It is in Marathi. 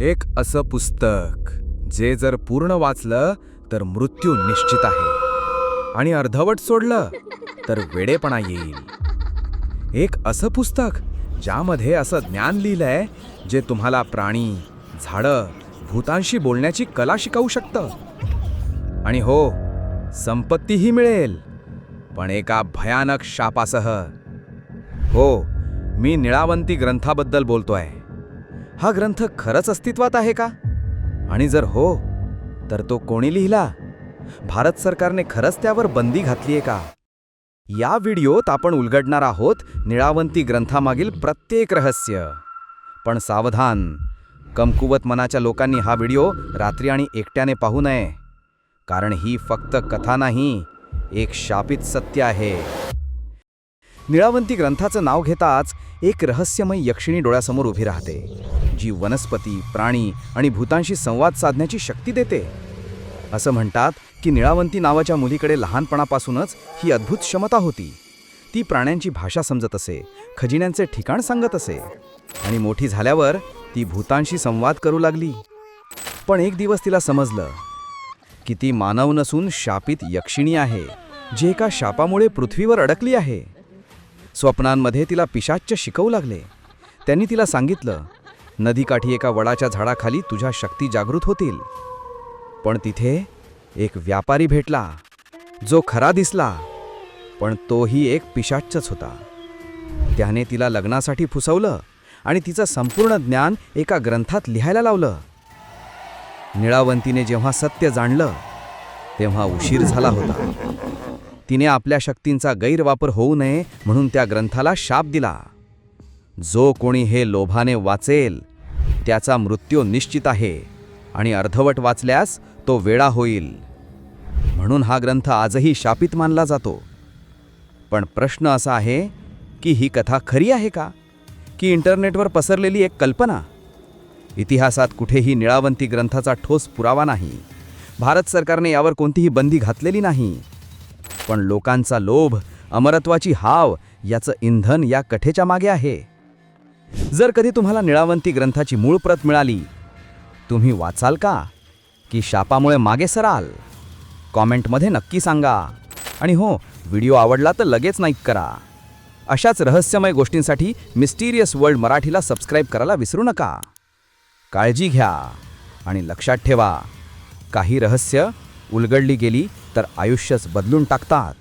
एक असं पुस्तक जे जर पूर्ण वाचलं तर मृत्यू निश्चित आहे. आणि अर्धवट सोडलं तर वेडेपणा येईल. एक असं पुस्तक ज्यामध्ये असं ज्ञान लिहिलंय जे तुम्हाला प्राणी झाडं भूतांशी बोलण्याची कला शिकवू शकतं. आणि हो संपत्तीही मिळेल पण एका भयानक शापासह. हो मी निळावंती ग्रंथाबद्दल बोलतोय. हा ग्रंथ खरंच अस्तित्वात आहे का? आणि जर हो तर तो कोणी लिहिला? भारत सरकारने खरंच त्यावर बंदी घातलीये का? या व्हिडिओत आपण उलगडणार आहोत निळावंती ग्रंथामागील प्रत्येक रहस्य. पण सावधान कमकुवत मनाच्या लोकांनी हा व्हिडिओ रात्री आणि एकट्याने पाहू नये. कारण ही फक्त कथा नाही एक शापित सत्य आहे. निळावंती ग्रंथाचं नाव घेताच एक रहस्यमय यक्षिणी डोळ्यासमोर उभी राहते. जी वनस्पती प्राणी आणि भूतांशी संवाद साधण्याची शक्ती देते. असं म्हणतात की निळावंती नावाच्या मुलीकडे लहानपणापासूनच ही अद्भुत क्षमता होती. ती प्राण्यांची भाषा समजत असे खजिन्यांचे ठिकाण सांगत असे आणि मोठी झाल्यावर ती भूतांशी संवाद करू लागली. पण एक दिवस तिला समजलं की ती मानव नसून शापित यक्षिणी आहे जी एका शापामुळे पृथ्वीवर अडकली आहे. स्वप्नांमध्ये तिला पिशाच्च शिकवू लागले. त्यांनी तिला सांगितलं नदीकाठी एका वडाच्या झाडाखाली तुझ्या शक्ती जागृत होतील. पण तिथे एक व्यापारी भेटला जो खरा दिसला पण तोही एक पिशाच्चच होता. त्याने तिला लग्नासाठी फुसवलं आणि तिचं संपूर्ण ज्ञान एका ग्रंथात लिहायला लावलं. निळावंतीने जेव्हा सत्य जाणलं तेव्हा उशीर झाला होता. तिने आपल्या शक्तींचा गैरवापर होऊ नये म्हणून त्या ग्रंथाला शाप दिला. जो कोणी हे लोभाने वाचेल त्याचा मृत्यू निश्चित आहे आणि अर्धवट वाचल्यास तो वेळा होईल. म्हणून हा ग्रंथ आजही शापित मानला जातो. पण प्रश्न असा आहे की ही कथा खरी आहे का? की इंटरनेटवर पसरलेली एक कल्पना? इतिहासात कुठेही निळावंती ग्रंथाचा ठोस पुरावा नाही. भारत सरकारने यावर कोणतीही बंदी घातलेली नाही. पण लोकांचा लोभ अमरत्वाची हाव याचं इंधन या कथेच्या मागे आहे. जर कधी तुम्हाला निळावंती ग्रंथाची मूळ प्रत मिळाली तुम्ही वाचाल का? की शापामुळे मागे सराल? कॉमेंटमध्ये नक्की सांगा. आणि हो व्हिडिओ आवडला तर लगेच नाईक करा. अशाच रहस्यमय गोष्टींसाठी मिस्टिरियस वर्ल्ड मराठीला सबस्क्राईब करायला विसरू नका. काळजी घ्या. आणि लक्षात ठेवा काही रहस्य उलगडली गेली तर आयुष्यच बदलून टाकतात.